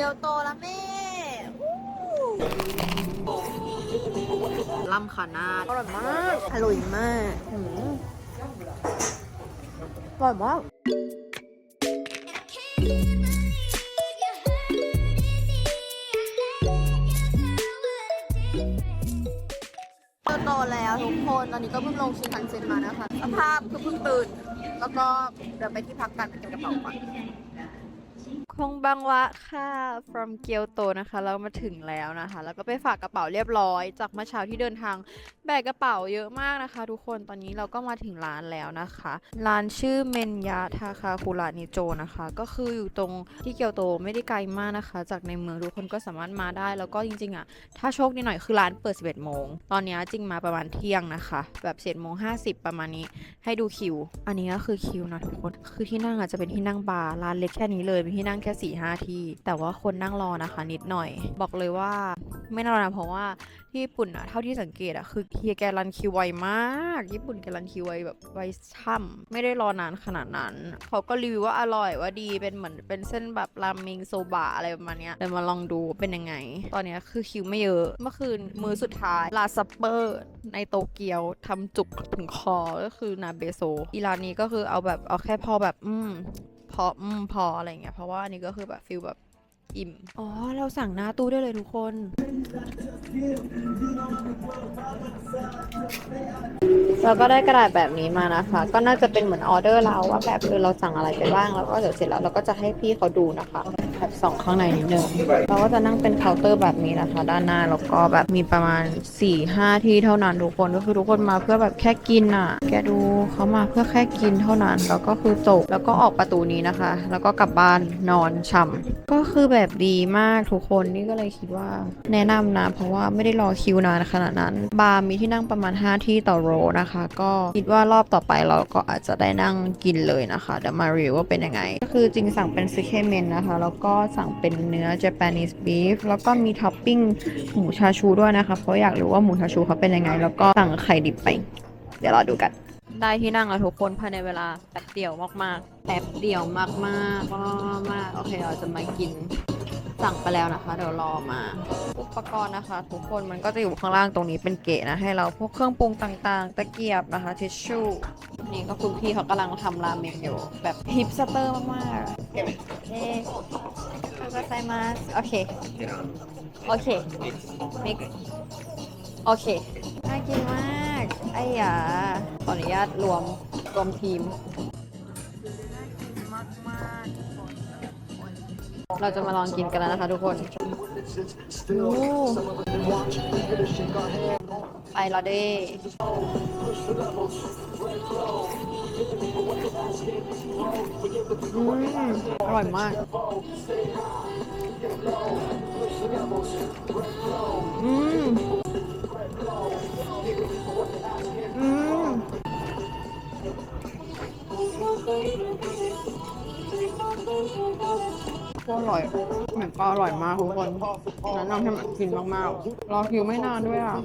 กียวโตละแม่ล่ำขานาดอร่อยมาก อร่อยมากอืมอร่อยมากโตแล้วทุกคน ตอนนี้ก็เพิ่งลงชินคันเซ็นมานะคะ สภาพคือเพิ่งตื่น แล้วก็เดินไปที่พักกันไปเก็บกระเป๋าก่อน คงบังวะค่ะ from เกียวโตนะคะ เรามาถึงแล้วนะคะ แล้วก็ไปฝากกระเป๋าเรียบร้อย จากเมื่อเช้าที่เดินทาง แบกกระเป๋าเยอะมากนะคะ ทุกคนตอนนี้เราก็มาถึงร้านแล้วนะคะ ร้านชื่อเมนยะทาคาคุระนิโจนะคะ ก็คืออยู่ตรงที่เกียวโตไม่ได้ไกลมากนะคะ จากในเมืองทุกคนก็สามารถมาได้ แล้วก็จริงๆอะถ้าโชคดีหน่อยคือร้านเปิด 11 โมง ตอนนี้จริงมาประมาณเที่ยงนะคะ แบบ11โมง50 ประมาณนี้ ให้ดูคิว อันนี้ก็คือคิวนะทุกคนคือที่นั่งอาจจะเป็นที่นั่งบาร์ร้านเล็กแค่นี้เลยมีที่นั่งแค่4ี่ห้าที่แต่ว่าคนนั่งรอนะคะ นิดหน่อย บอกเลยว่าไม่น่ารอนะเพราะว่า ที่ญี่ปุ่นอะเท่าที่สังเกตอะคือเฮียแกรันคิวไวมาก ญี่ปุ่นแกรันคิวไวแบบไวช่ำไม่ได้รอนานขนาดนั้น เขาก็รีวิวว่าอร่อยว่าดีเป็นเหมือนเป็นเส้นแบบราเมงโซบะอะไรประมาณเนี้ยเดี๋ยวมาลองดูเป็นยังไง ตอนเนี้ยคือคิวไม่เยอะ เมื่อคืนมื้อสุดท้ายลาซัปเปอร์ในโตเกียวทำจุกถึงคอก็คือนาเบโซอีร้านนี้ก็คือเอาแบบเอาแค่พอแบบอืมพออืมพออะไรเงี้ยเพราะว่าอันนี้ก็คือแบบฟิลแบบ อิ่ม อ๋อ เราสั่งหน้าตู้ได้เลยทุกคน เราก็ได้กระดาษแบบนี้มานะคะ ก็น่าจะเป็นเหมือนออเดอร์เราว่าแบบเออเราสั่งอะไรไปบ้าง แล้วก็เดี๋ยวเสร็จแล้วเราก็จะให้พี่เขาดูนะคะ แบบส่องข้างในนิดนึงเราก็จะนั่งเป็นเคาน์เตอร์แบบนี้นะคะ ด้านหน้าแล้วก็แบบมีประมาณ4ี่ห้าที่เท่านั้นทุกคนก็คือทุกคนมาเพื่อแบบแค่กินอะ แกดูเขามาเพื่อแค่กินเท่านั้นแล้วก็คือจบแล้วก็ออกประตูนี้นะคะ แล้วก็กลับบ้านนอนช่ำก็คือแบบดีมากทุกคนนี่ก็เลยคิดว่าแนะนำนะเพราะว่าไม่ได้รอคิวนานขนาดนั้น บาร์มีที่นั่งประมาณ 5 ที่ต่อโรนะคะ ก็คิดว่ารอบต่อไปเราก็อาจจะได้นั่งกินเลยนะคะเดี๋ยวมารีวิวว่าเป็นยังไง ก็คือจริงสั่งเป็นซึเคเมนนะคะ แล้วก็สั่งเป็นเนื้อ Japanese beef แล้วก็มีท็อปปิ้งหมูชาชูด้วยนะคะ เพราะอยากรู้ว่าหมูชาชูเขาเป็นยังไง แล้วก็สั่งไข่ดิบไป เดี๋ยวรอดูกัน ได้ที่นั่งแล้วทุกคนภายในเวลาแป๊บเดียวมากๆแป๊บเดียวมากๆมากมากๆโอเคเราจะมากิน สั่งไปแล้วนะคะ เดี๋ยวรอมา อุปกรณ์นะคะ ทุกคนมันก็จะอยู่ข้างล่างตรงนี้เป็นเกะนะให้เราพวกเครื่องปรุงต่างๆ ตะเกียบนะคะทิชชู่นี่ก็คุณพี่เขากำลังทำราเมงอยู่ แบบฮิปสเตอร์มากๆเอ๊ะก็ใส่มาโอเค โอเคมิกโอเคน่ากินมาก ไอ้หยาขออนุญาตรวมรวมทีม เราจะมาลองกินกันแล้วนะคะทุกคนโอ้ไปลาเด้อืมอร่อยมาก อืม ก็อร่อยหมือนก็อร่อยมากทุกคนแนะนำให้มากินมากๆ รอคิวไม่นานด้วยอะ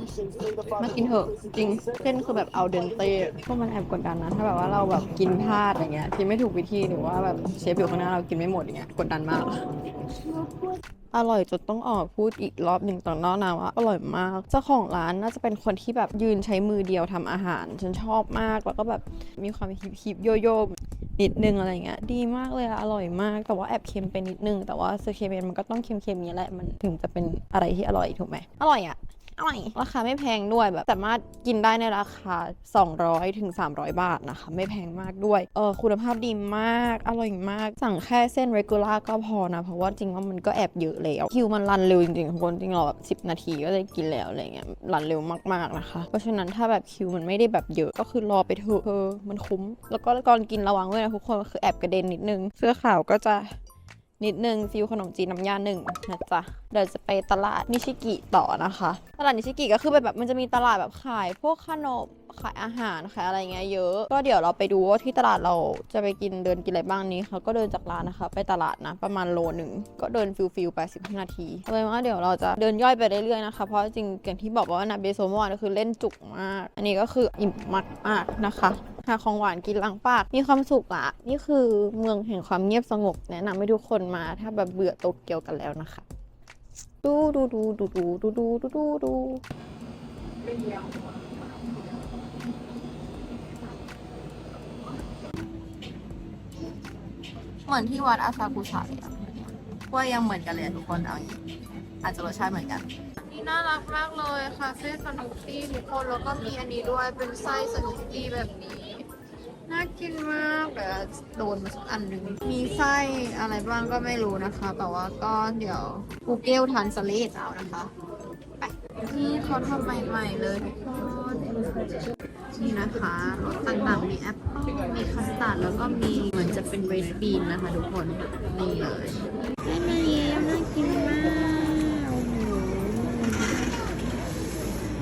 มากินเถอะจริงเส้นคือแบบเอาเดนเต้พวกมันแอบกดดันนะ ถ้าแบบว่าเราแบบกินพลาดอย่างเงี้ยกินไม่ถูกวิธีหรือว่าแบบเชฟอยู่ข้างหน้าเรากินไม่หมดอย่างเงี้ยกดดันมาก อร่อยจนต้องออกพูดอีกรอบหนึ่งต่อหน้านาว่าอร่อยมาก เจ้าของร้านน่าจะเป็นคนที่แบบยืนใช้มือเดียวทำอาหาร ฉันชอบมากแล้วก็แบบมีความฮิปฮิปโยโย่นิดนึงอะไรเงี้ยดีมากเลยอะอร่อยมาก แต่ว่าแอบเค็มไปนิดนึง แต่ว่าซูเคเมนมันก็ต้องเค็มๆนี้แหละมันถึงจะเป็นอะไรที่อร่อยถูกไหมอร่อยอะ อร่อย ราคาไม่แพงด้วยแบบสามารถกินได้ในราคา 200ถึง300 บาทนะคะ ไม่แพงมากด้วย เออคุณภาพดีมาก อร่อยมาก สั่งแค่เส้น regular ก็พอนะ เพราะว่าจริงว่ามันก็แอบเยอะแล้ว คิวมันรันเร็วจริงๆทุกคนจริงเราแบบ10 นาทีก็ได้กินแล้วอะไรเงี้ยรันเร็วมากๆนะคะ เพราะฉะนั้นถ้าแบบคิวมันไม่ได้แบบเยอะก็คือรอไปเถอะเออมันคุ้ม แล้วก็ก่อนกินระวังด้วยนะทุกคนคือแอบกระเด็นนิดนึง เสื้อขาวก็จะ นิดนึงฟิลขนมจีนน้ำยาหนึ่งนะจ๊ะเดี๋ยวจะไปตลาดนิชิกิต่อนะคะ ตลาดนิชิกิก็คือแบบมันจะมีตลาดแบบขายพวกขนมขายอาหารขายอะไรเงี้ยเยอะ ก็เดี๋ยวเราไปดูว่าที่ตลาดเราจะไปกินเดินกินอะไรบ้างนี้เขาก็เดินจากร้านนะคะ ไปตลาดนะประมาณโลหนึ่งก็เดินฟิลฟิลไป15นาทีเลยว่าเดี๋ยวเราจะเดินย่อยไปเรื่อยๆนะคะเพราะจริงๆอย่างที่บอกว่านาเบโซเมื่อวานก็คือเล่นจุกมาก อันนี้ก็คืออิ่มมากๆนะคะหาของหวานกินล้างปากมีความสุขอะนี่คือเมืองแห่งความเงียบสงบแนะนำให้ทุกคนมาถ้าแบบเบื่อโตเกียวกันแล้วนะคะ ดูดูดูดูดูดูดูดูดู เหมือนที่วัดอาซากุสะเลยอะว่ายังเหมือนกันเลยอะทุกคนเอาอย่างนี้อาจจะรสชาติเหมือนกัน นี่น่ารักมากเลยคาเฟ่สนุกตี้ทุกคนแล้วก็มีอันนี้ด้วยเป็นไส้สนุกตี้แบบนี้น่ากินมากเดี๋ยวโดนมาสักอันหนึ่งมีไส้อะไรบ้างก็ไม่รู้นะคะ แต่ว่าก็เดี๋ยว Google Translate เอานะคะไปนี่เขาทำใหม่ๆเลยทุกคน นี่นะคะรสต่างๆ มีแอปเปิ้ลมีคัสตาร์ดแล้วก็มีเหมือนจะเป็นเรดบีนนะคะทุกคน นี่เลยเส้นม่เรียมน่ากินมากโอ้โห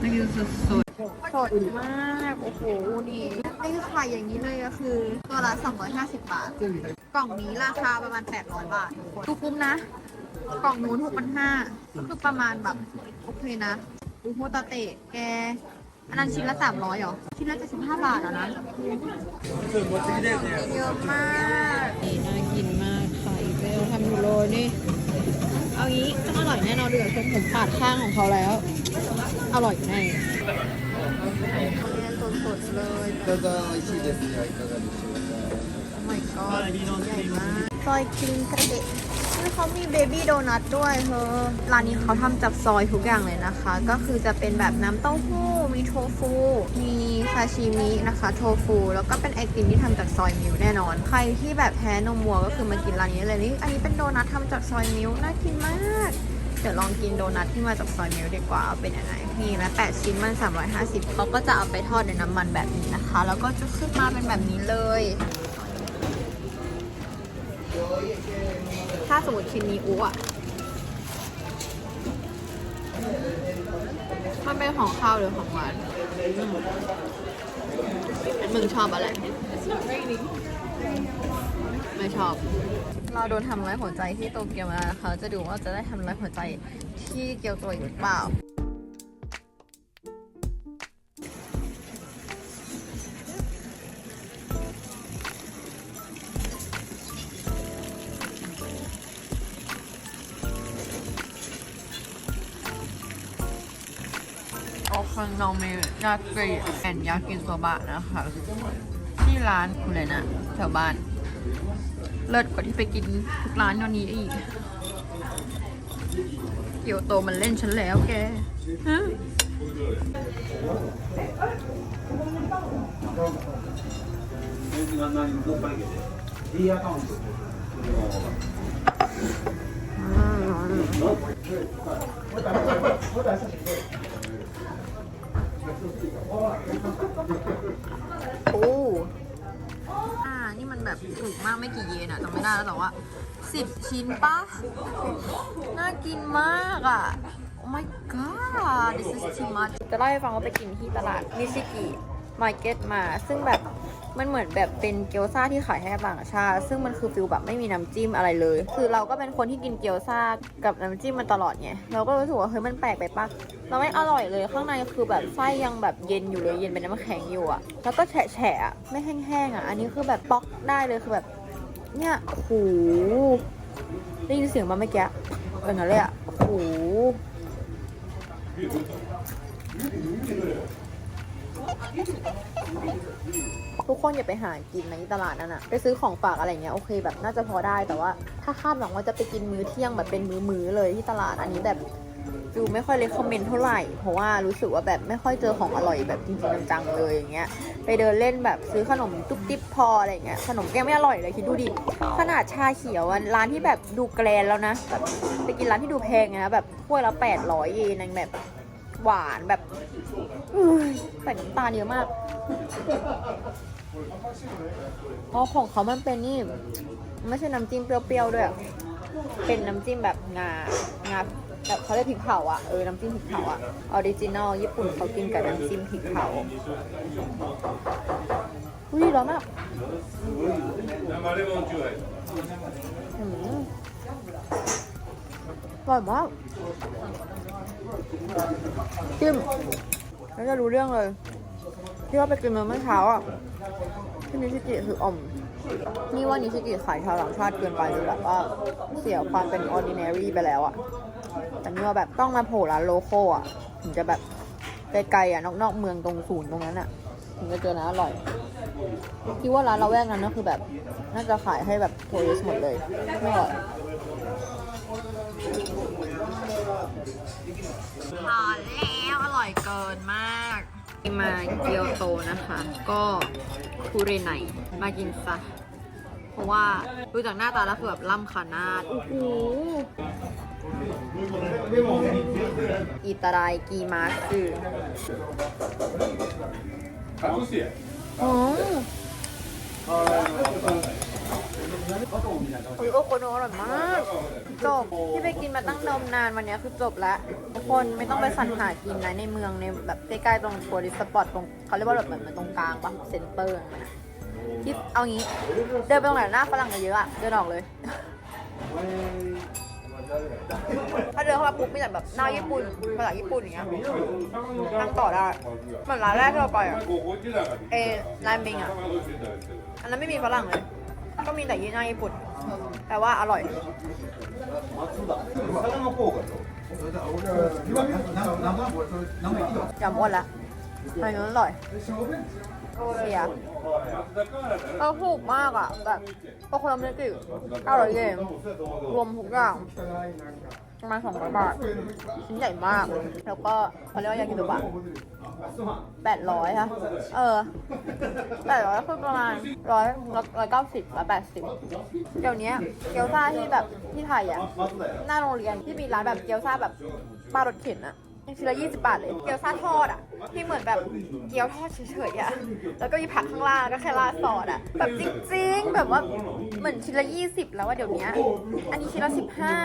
น่ากินสุดๆสดมากโอ้โหนี่นี่คือขายอย่างนี้เลยก็คือตัวละ 250 บาท กล่องนี้ราคาประมาณ 800 บาททุกคุ้มนะ กล่องนู้น6,500คือประมาณแบบโอเคนะอูโฮตาเตะแก อันนั้นชิ้นละ 300หรอ ชิ้นละ75บาทอะนะ เยอะมากนี่น่ากินมากค่ะอีเบลทำยูโรนี่ เอางี้ต้องอร่อยแน่นอนเดือดผมผมปาดข้างของเขาแล้ว อร่อยแน่สดๆเลย いかが美味しいですよいかがでしょうか my god ใหญ่มากซอยครีมกระเด ี่เขามีเบบี้โดนัทด้วยเธอร้านนี้เขาทำจากซอยทุกอย่างเลยนะคะ ก็คือจะเป็นแบบน้ำเต้าหู้ มีโทฟู มีซาชิมินะคะ โทฟู แล้วก็เป็นไอติมที่ทำจากซอยมิลแน่นอน ใครที่แบบแพ้นมวัวก็คือมากินร้านนี้เลยนี่ อันนี้เป็นโดนัททำจากซอยมิลน่ากินมากเดี๋ยวลองกินโดนัทที่มาจากซอยมิลดีกว่าว่าเป็นยังไงนี่นะ8ชิ้นมัน 350เขาก็จะเอาไปทอดในน้ำมันแบบนี้นะคะ แล้วก็จะขึ้นมาเป็นแบบนี้เลย ถ้าสมมติชิ้นนี้อ้วกมันเป็นของข้าวหรือของหวานมึงชอบอะไร ไม่ชอบ เราโดนทำร้ายหัวใจที่โตเกียวมานะคะจะดูว่าจะได้ทำร้ายหัวใจที่เกียวโตอีกหรือเปล่า คันโนเมยากิแอนยากินโซบะนะคะ ที่ร้านคุณเลยนะแถวบ้าน เลิศกว่าที่ไปกินทุกร้านตอนนี้อีก เกียวโตมันเล่นฉันแล้วแกฮะโมากไม่กี่เยนอะจำไม่ได้แล้วแต่ว่าสิบชิ้นปะน่ากินมากอะ Oh my god this is too much จะเล่าให้ฟังว่าไปกินที่ตลาดนิชิกิมาร์เก็ตมา ซึ่งแบบ มันเหมือนแบบเป็นเกี๊ยวซ่าที่ขายให้ต่างชาติ ซึ่งมันคือฟิลแบบไม่มีน้ำจิ้มอะไรเลย คือเราก็เป็นคนที่กินเกี๊ยวซ่ากับน้ำจิ้มมันตลอดไง เราก็รู้สึกว่าเฮ้ยมันแปลกไปปะเราไม่อร่อยเลย ข้างในคือแบบไส้ยังแบบเย็นอยู่เลย เย็นเป็นน้ำแข็งอยู่อะแล้วก็แฉะแฉะอะไม่แห้งๆอะอันนี้คือแบบป๊อกได้เลยคือแบบ เนี่ยโอ้โหได้ยินเสียงมาเมื่อกี้เป็นอะไรอะโอ้โห ทุกคนอย่าไปหากินในตลาดนั่นอะไปซื้อของฝากอะไรเงี้ยโอเคแบบน่าจะพอได้แต่ว่า ถ้าคาดหวังว่าจะไปกินมื้อเที่ยงแบบเป็นมื้อๆเลยที่ตลาดอันนี้แบบฟิวไม่ค่อยเลยคอมเมนต์เท่าไหร่ เพราะว่ารู้สึกว่าแบบไม่ค่อยเจอของอร่อยแบบจริงๆจังๆเลยอย่างเงี้ย ไปเดินเล่นแบบซื้อขนมตุ๊บติ๊บพออะไรเงี้ย ขนมแก้วไม่อร่อยเลยคิดดูดิ ขนาดชาเขียวร้านที่แบบดูแกรนแล้วนะแบบไปกินร้านที่ดูแพงนะแบบถ้วยละแปดร้อยเยนแบบหวานแบบ ใส่น้ำตาลเยอะมากเพราะของเขามันเป็นนี่ ไม่ใช่น้ำจิ้มเปรี้ยวๆด้วย เป็นน้ำจิ้มแบบงางาแบบเขาเรียกพริกเผาอะ เออ น้ำจิ้มพริกเผาอะ ออริจินอลญี่ปุ่นเขากินกับน้ำจิ้มพริกเผาอุ้ยร้อนมากอร่อยมากจิ้ม แล้วจะรู้เรื่องเลย ที่ว่าไปกินมาเมื่อเช้าอะที่นิชิกิคืออ่อม นี่ว่านิชิกิขายชาวต่างชาติเกินไปหรือแบบว่าเสียความเป็น ordinary ไปแล้วอะแต่นี่ว่าแบบต้องมาโผล่ร้านโลโก้อะถึงจะแบบไกลๆอะนอกๆเมืองตรงศูนย์ตรงนั้นอะถึงจะเจอนะอร่อยคิดว่าร้านเราแวกนั้นก็คือแบบ น่าจะขายให้แบบทัวริสหมดเลยไม่อร่อยทานแล้ว ร่อยเกินมาก มาเกียวโตนะคะ ก็คูเรไนมากินซะ เพราะว่าดูจากหน้าตาแล้วคือแบบล่ำขนาดโอ้โหอิตาไดกีมาสึอ๋ออุ้ยโอโคโนะอร่อยมาก จบ ที่ไปกินมาตั้งนมนานวันนี้คือจบแล้วทุก คนไม่ต้องไปสรรหากินนะในเมืองในแบบใกล้ๆตรงทัวริสต์สปอตตรงเขาเรียกว่าแบบเหมือนตรงกลางปะเซ็นเตอร์มันะที่เอางี้เดินไปตรงไหนหน้าฝรั่งเยอะๆอะเดินออกเลย ถ้าเดินเข้ามาปุ๊บมีแต่แบบหน้าญี่ปุ่นภาษาญี่ปุ่นอย่างเงี้ยนั่งต่อได้เหมือนร้านแรกที่เราไปอะเอรานเมงอะอันนั้นไม่มีฝรั่งเลย ก็มีแต่ยี่หน้าญี่ปุ่นแต่ว่าอร่อย อย่าม้วนละอันนี้อร่อยเสียเราถูกมากอะแบบโอโคโนมิยากิอร่อยเยนรวมทุกอย่าง ประมาณสองร้อยบาทชิ้นใหญ่มาก แล้วก็เขาเรียกว่ายากิโตบะแปดร้อยค่ะ เออแปดร้อยคือประมาณร้อยร้อยเก้าสิบร้อยแปดสิบเดี๋ยวนี้เกี๊ยวซ่าที่แบบที่ไทยอะหน้าโรงเรียนที่มีร้านแบบเกี๊ยวซ่าแบบปลารถเข็นอะ ชิ้นละยี่สิบบาทเลย เกี๊ยวซ่าทอดอะที่เหมือนแบบเกี๊ยวทอดเฉยๆอะแล้วก็มีผักข้างล่างแล้วก็แค่ราดซอสอะแบบจริงๆ แบบว่าเหมือนชิ้นละยี่สิบแล้วว่าเดี๋ยวนี้ อันนี้ชิ้นละสิบห้า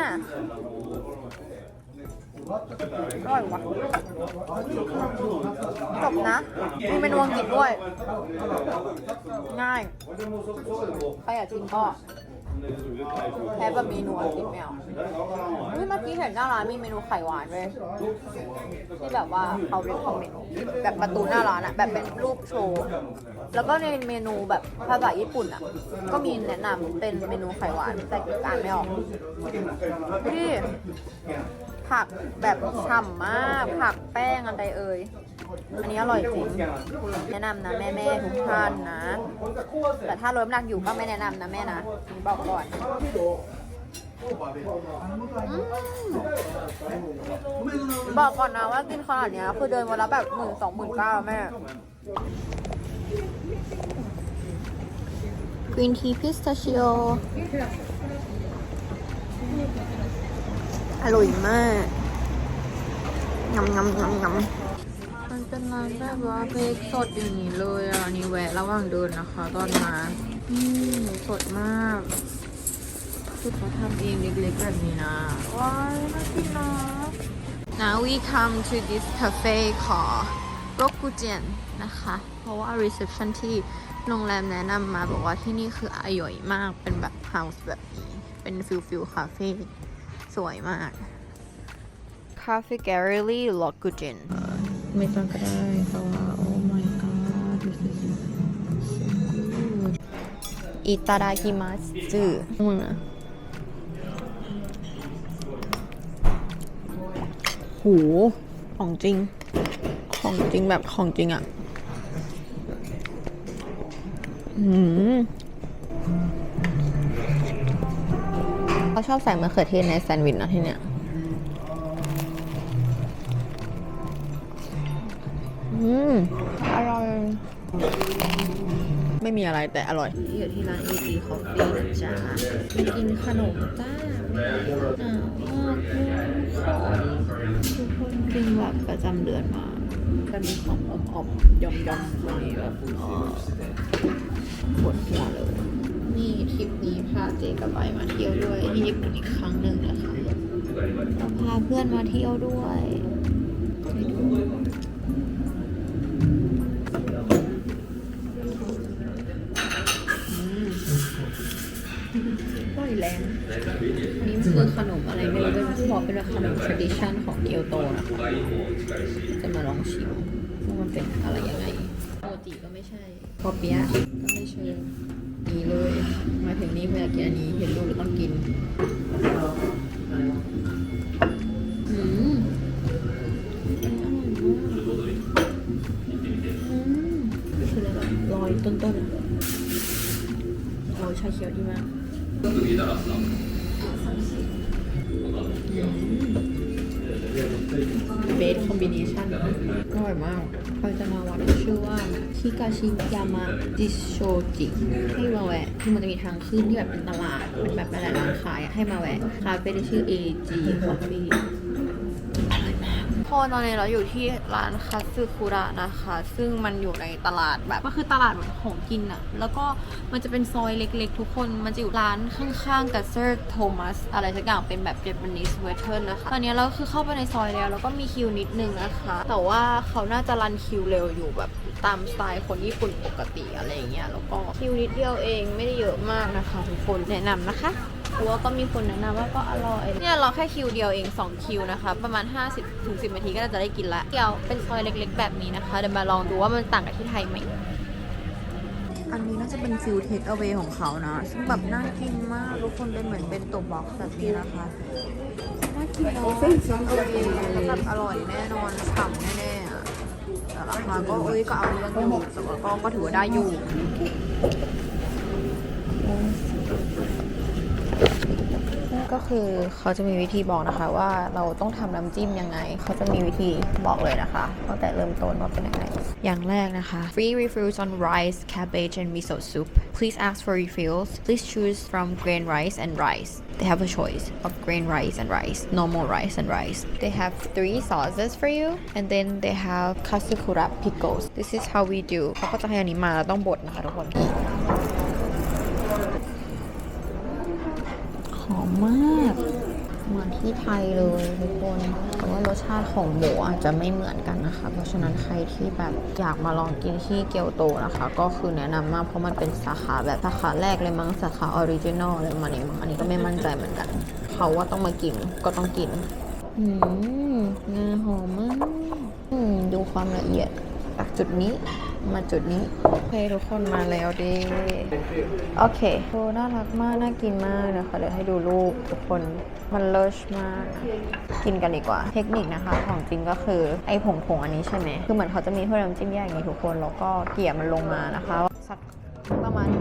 อร่อยว่ะจบนะ มีเมนูอังกฤษด้วย ง่าย ใครอยากกินก็ แค่บะหมี่นัวกินไม่เอาเฮ้ยเมื่อกี้เห็นหน้าร้านมีเมนูไข่หวานเลยที่แบบว่าเขาเรียกคอมเมนต์แบบประตูหน้าร้านอะแบบเป็นรูปโชว์ แล้วก็ในเมนูแบบภาษาญี่ปุ่นอะก็มีแนะนำเป็นเมนูไข่หวานแต่อ่านไม่ออกที่ผักแบบฉ่ำมาก ผักแป้งอะไรเอ่ย อันนี้อร่อยจริง แนะนำนะแม่แม่ทุกท่านนะ แต่ถ้าลดน้ำหนักอยู่ก็ไม่แนะนำนะแม่นะบอกก่อนอบอกก่อนนะว่ากินขนาดเนี้ยคือเดินวันละแบบหมื่นสองหมื่นเก้าแม่กรีนทีพิสตาชิโออร่อยมากงำงำงำงำ เป็นร้านแบบว่าเพกสดอย่างนี้เลยอะนี่แวะระหว่างเดินนะคะ ตอนมาอืมสดมากคือเขาทำเองเล็กๆแบบนี้นะ ว้ายน่ากินนะ Now we come to this cafe ขอโรกุเจนนะคะ เพราะว่า reception ที่โรงแรมแนะนำมาบอกว่าที่นี่คืออร่อยมาก เป็นแบบ house แบบนี้ เป็นฟิลฟิลคาเฟ่สวยมาก Cafe Gallery l o g u j i n ไม่ต้องก็ได้เพราะว่า oh my god this is so good อิตาดากิมัสจือมึงอะหูของจริง ของจริงแบบของจริงอะอืมเขาชอบใส่มะเขือเทศในแซนด์วิชนะที่เนี้ย อืม อร่อย ไม่มีอะไรแต่อร่อย อยู่ที่ร้าน AG Coffee นะจ๊ะมากินขนมจ้าอ่ามากทุกคนกินแบบประจำเดือนมาจะมีของอมๆยอมๆวันนี้แบบอ๋อปวดหัวเลย นี่ทริปนี้พาเจกับไปมาเที่ยวด้วยที่ญี่ปุ่นอีกครั้งหนึ่งนะคะเราพาเพื่อนมาเที่ยวด้วย ก็แรงอันนี้มันคือขนมอะไรไม่รู้ด้วยบอกเป็นขนม tradition ของเกียวโตนะคะ จะมาลองชิมว่ามันเป็นอะไรยังไงโมจิก็ไม่ใช่พอเปียะก็ไม่เชิงนี่เลย มาถึงนี่เพื่อกินอันนี้เห็นรูปแล้วต้องกินอืมอันนี้อร่อยมากอืมคืออะไรแบบลอยต้นๆโอ้ยชาเขียวดีมาก เบสคอมบิเนชันอร่อยมากเราจะมาวัดชื่อว่าคิกาชิยามะจิโชจิให้มาแวะคือมันจะมีทางขึ้นที่แบบเป็นตลาดเป็นแบบหลายๆร้านขายอะให้มาแวะคาเฟ่ที่ชื่อ AG Coffee อร่อย พอตอนนี้เราอยู่ที่ร้านคัตสึคุระนะคะ ซึ่งมันอยู่ในตลาดแบบก็คือตลาดแบบของกินอะแล้วก็มันจะเป็นซอยเล็กๆ ทุกคนมันจะอยู่ร้านข้างๆกับเซอร์โทมัสอะไรสักอย่างเป็นแบบเจแปนิสเวเทิร์นนะคะ ตอนนี้เราคือเข้าไปในซอยแล้ว แล้วก็มีคิวนิดนึงนะคะ แต่ว่าเขาน่าจะรันคิวเร็วอยู่แบบตามสไตล์คนญี่ปุ่นปกติอะไรอย่างเงี้ยแล้วก็คิวนิดเดียวเองไม่ได้เยอะมากนะคะ ทุกคนแนะนำนะคะ เพราะว่าก็มีคนแนะนำว่าก็อร่อย เนี่ยเราแค่คิวเดียวเอง 2 คิวนะคะ ประมาณ 50ถึง10นาทีก็น่าจะได้กินละเดียวเป็นซอยเล็ก ๆ แบบนี้นะคะ เดี๋ยวมาลองดูว่ามันต่างกับที่ไทยไหม อันนี้น่าจะเป็นฟิลเทคเอาไว้ของเขานะซึ่งแบบน่ากินมากทุกคนเป็นเหมือนเป็นตัวบ็อกซ์แบบนี้นะคะ น่ากินเนาะแบบอร่อยแน่นอนฉ่ำแน่ๆอะแต่ราคาก็เอ้ยก็เอาเรื่องอยู่แต่ว่าก็ก็ถือว่าได้อยู่ ก็คือเขาจะมีวิธีบอกนะคะว่าเราต้องทำน้ำจิ้มยังไง เขาจะมีวิธีบอกเลยนะคะตั้งแต่เริ่มต้นว่าเป็นยังไง อย่างแรกนะคะ free refills on rice cabbage and miso soup please ask for refills please choose from grain rice and rice they have a choice of grain rice and rice normal rice and rice they have three sauces for you and then they have kasukura pickles this is how we do เขาก็จะให้อันนี้มาแล้วต้องบดนะคะทุกคน หอ มมาก เหมือนที่ไทยเลยทุกคนแต่ว่ารสชาติของหมูอาจจะไม่เหมือนกันนะคะ เพราะฉะนั้นใครที่แบบอยากมาลองกินที่เกียวโตนะคะ ก็คือแนะนำมากเพราะมันเป็นสาขาแบบสาขาแรกเลยมั้งสาขาออริจินอลเลยมาเนี่ยมั้งอันนี้ก็ไม่มั่นใจเหมือนกัน เขาว่าต้องมากินก็ต้องกินอืมงาหอมมากอืมดูความละเอียด จากจุดนี้มาจุดนี้โอเคทุกคนมาแล้วเด้โอเคโอ้น่ารักมาก น่ากินมากนะคะเดี๋ยวให้ดูรูปทุกคนมันเลิศมาก กินกันดีกว่า เทคนิคนะคะ ของจริงก็คือไอ้ผงผงๆอันนี้ใช่ไหมคือเหมือนเขาจะมีถ้วยน้ำจิ้มแยกอย่างนี้ทุกคนแล้วก็เกลี่ยมันลงมานะคะสักประมาณ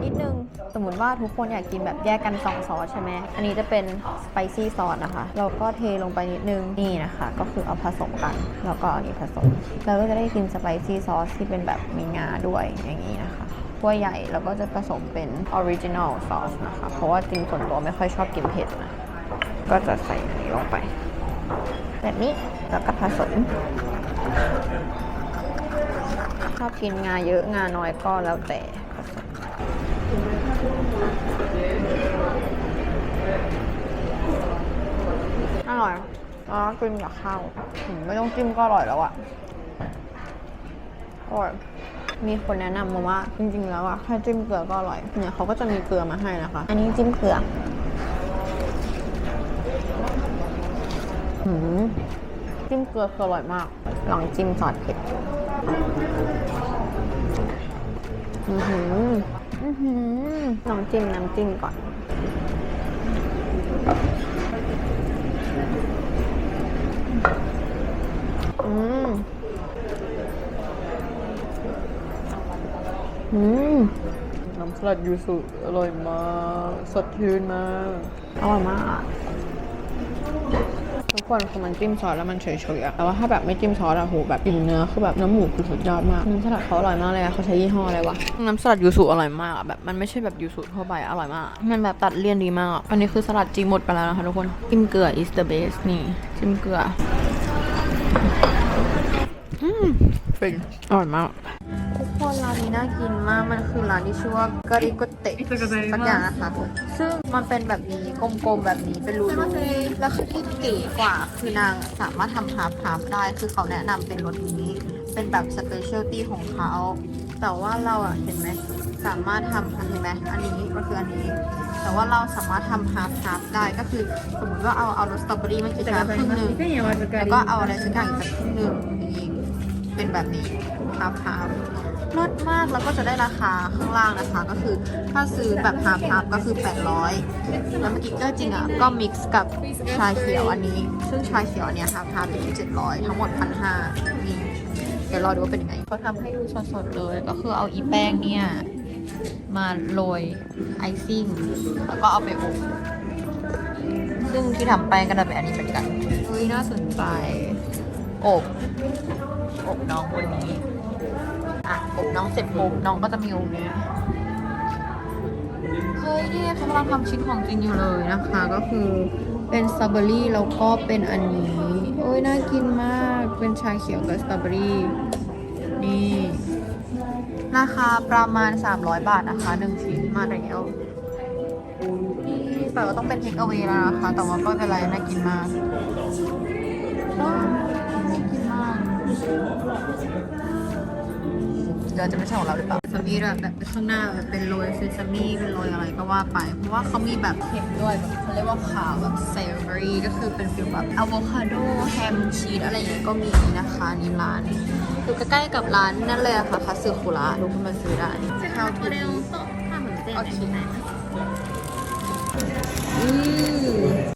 นิดนึง สมมติว่าทุกคนอยากกินแบบแยกกันสองซอสใช่ไหม อันนี้จะเป็นสไปซี่ซอสนะคะ เราก็เทลงไปนิดนึง นี่นะคะ ก็คือเอาผสมกัน แล้วก็อันนี้ผสม เราก็จะได้กินสไปซี่ซอสที่เป็นแบบมีงาด้วยอย่างนี้นะคะถ้วยใหญ่เราก็จะผสมเป็นออริจินอลซอสนะคะ เพราะว่าจริงส่วนตัวไม่ค่อยชอบกินเผ็ดนะ ก็จะใส่อันนี้ลงไป แบบนี้แล้วก็ผสมชอบกินงาเยอะงาน้อยก็แล้วแต่ อร่อยแล้วก็กินกับข้าวไม่ต้องจิ้มก็อร่อยแล้วอะอร่อยมีคนแนะนำมาว่าจริงๆ แล้วอะแค่จิ้มเกลือก็อร่อย เนี่ยเขาก็จะมีเกลือมาให้นะคะ อันนี้จิ้มเกลือหืมจิ้มเกลือคืออร่อยมาก ลองจิ้มซอสเผ็ด อือหือ อือหือลองจิ้มน้ำจิ้มก่อน อืม อืม น้ำสลัดยูสุอร่อยมาก สดชื่นมาก อร่อยมากทุก คนคือมันจิ้มซอสแล้วมันเฉยๆอะแต่ว่าถ้าแบบไม่จิ้มซอสอะโหแบบกลิ่นเนื้อคือแบบน้ำหมูคือสุดยอดมากน้ำสลัดเขาอร่อยมากเลยอะเขาใช้ยี่ห้ออะไรวะน้ำสลัดยูสุอร่อยมากอะแบบมันไม่ใช่แบบยูสุทั่วไปอร่อยมาก มันแบบตัดเลี่ยนดีมากอะอันนี้คือสลัดจริงหมดไปแล้วนะคะทุกคนจิ้มเกลือ is the best นี่จิ้มเกลืออืมฟินอร่อยมาก คนร้านนี้น่ากินมาก มันคือร้านที่ชื่อว่ากริโกเตะสักอย่างนะคะ ซึ่งมันเป็นแบบนี้กลมๆแบบนี้เป็นรูๆแล้วคือที่เก๋กว่าคือนางสามารถทำฮาร์ฟฮาร์ฟได้ คือเขาแนะนำเป็นรสนี้ เป็นแบบสเปเชียลตี้ของเขา แต่ว่าเราอะเห็นไหมสามารถทำเห็นไหมอันนี้ก็คืออันนี้ แต่ว่าเราสามารถทำฮาร์ฟฮาร์ฟได้ก็คือ สมมติว่าเอาเอารสสตรอเบอรี่มันจะใช้ครึ่งหนึ่งแล้วก็เอาอะไรสักอย่างอีกสักครึ่งหนึ่งอย่างนี้เป็นแบบนี้ฮาร์ฟฮาร์ฟ ลดมากแล้วก็จะได้ราคาข้างล่างนะคะ ก็คือถ้าซื้อแบบฮาร์ฟฮาร์ฟก็คือ 800 แล้วเมื่อกี้ก็จริงอะ ก็มิกซ์กับชาเขียวอันนี้ ซึ่งชาเขียวอันเนี้ยฮาร์ฟฮาร์ฟอยู่ที่700 ทั้งหมด 1,500นี่เดี๋ยวรอดูว่าเป็นยังไงเขาทำให้ดูสดๆเลยก็คือเอาอีแป้งเนี่ย มาโรยไอซิ่ง แล้วก็เอาไปอบซึ่งที่ทำแป้งก็จะเป็นอันนี้เหมือนกันเฮ้ยน่าสนใจอบอบน้องบนนี้ อะอบน้องเสร็จปุ๊บน้องก็จะมีองค์นี้เฮ้ยนี่เขากำลังทำชิ้นของจริงอยู่เลยนะคะ ก็คือเป็นสตรอเบอรี่แล้วก็เป็นอันนี้โอ้ยน่ากินมากเป็นชาเขียวกับสตรอเบอรี่นี่ราคาประมาณ 300 บาทนะคะหนึ่งชิ้นมาแล้วแต่ว่าต้องเป็นเทคเอา a y แล้วนะคะ แต่ว่าก็เป็นไรน่ากินมากว้าวน่ากินมาก เดี๋ยวจะไม่ใช่ของเราหรือเปล่าเซซามิแบบแบบข้างหน้าแบบเป็นโรยเซซามิเป็นโรยอะไรก็ว่าไป เพราะว่าเขามีแบบเผ็ดด้วยแบบเขาเรียกว่าขาวแบบเซเวอรี่ก็คือเป็นฟิลแบบอะโวคาโดแฮมชีสอะไรอย่างเงี้ยก็มีนะคะนี่ร้านอยู่ใกล้ๆกับร้านนั่นเลยอะค่ะคาสึคุระทุกคนมาซื้อได้ข้าวทุเรียนโอเคอือ